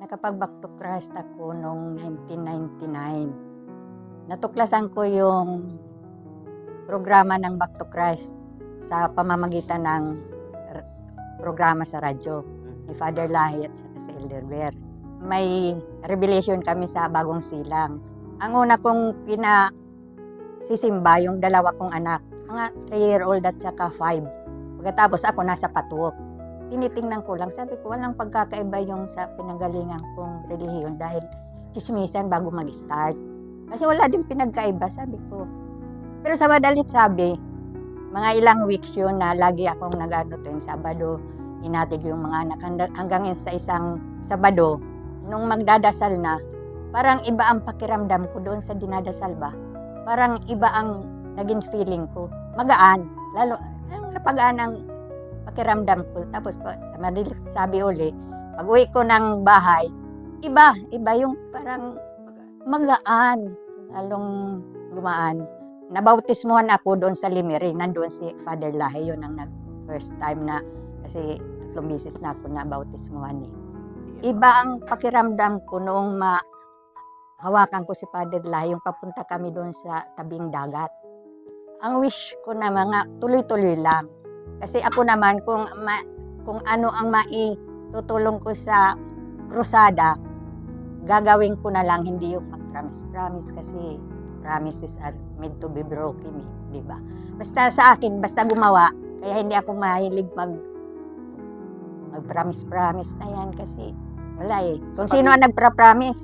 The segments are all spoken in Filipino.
nakapag-back to Christ ako noong 1999. Natuklasan ko yung programa ng Back to Christ sa pamamagitan ng programa sa radyo ni Father Lahi at si Elder Ver. May revelation kami sa Bagong Silang. Ang una kong pina sisimba yung dalawa kong anak, mga 3-year-old at saka 5. Pagkatapos ako nasa patuok. Tinitingnan ko lang, sabi ko, walang pagkakaiba yung sa pinanggalingan kong relihiyon dahil chismisan bago mag-start. Kasi wala din pinagkaiba, sabi ko. Pero sa madalit sabi, mga ilang weeks yun na lagi akong nag-ano tuwing Sabado, inatig yung mga anak hanggang- sa isang Sabado, nung magdadasal na, parang iba ang pakiramdam ko doon sa dinadasal ba. Parang iba ang naging feeling ko. Magaan. Lalo, napagaan ang pakiramdam ko. Tapos, sabi uli, pag uwi ko ng bahay, iba, iba yung parang magaan. Lalong gumaan. Nabautismuhan ako doon sa Limeri. Nandun si Father Lahi. Yun ang nag first time na kasi tatlong bisis na ako nabautismuhan eh. Iba ang pakiramdam ko noong ma hawakan ko si Father Lahi, yung papunta kami doon sa tabing dagat. Ang wish ko na mga tuloy-tuloy lang. Kasi ako naman, kung, ma, kung ano ang maitutulong ko sa krusada, gagawin ko na lang, hindi yung mag-promise-promise kasi promises are made to be broken, eh, di ba? Basta sa akin, basta gumawa, kaya hindi ako mahilig mag mag-promise-promise na yan kasi wala eh. Kung sino ang nagpra-promise,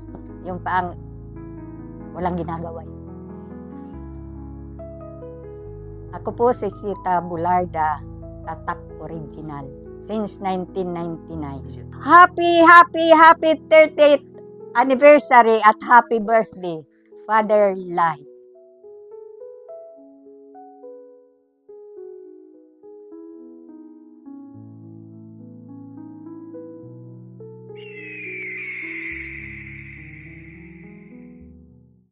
yung pa ang walang ginagawa. Ako po si Sita Bularda, Tatak Original, since 1999. Happy, happy, happy 30th anniversary at happy birthday, Father Lai.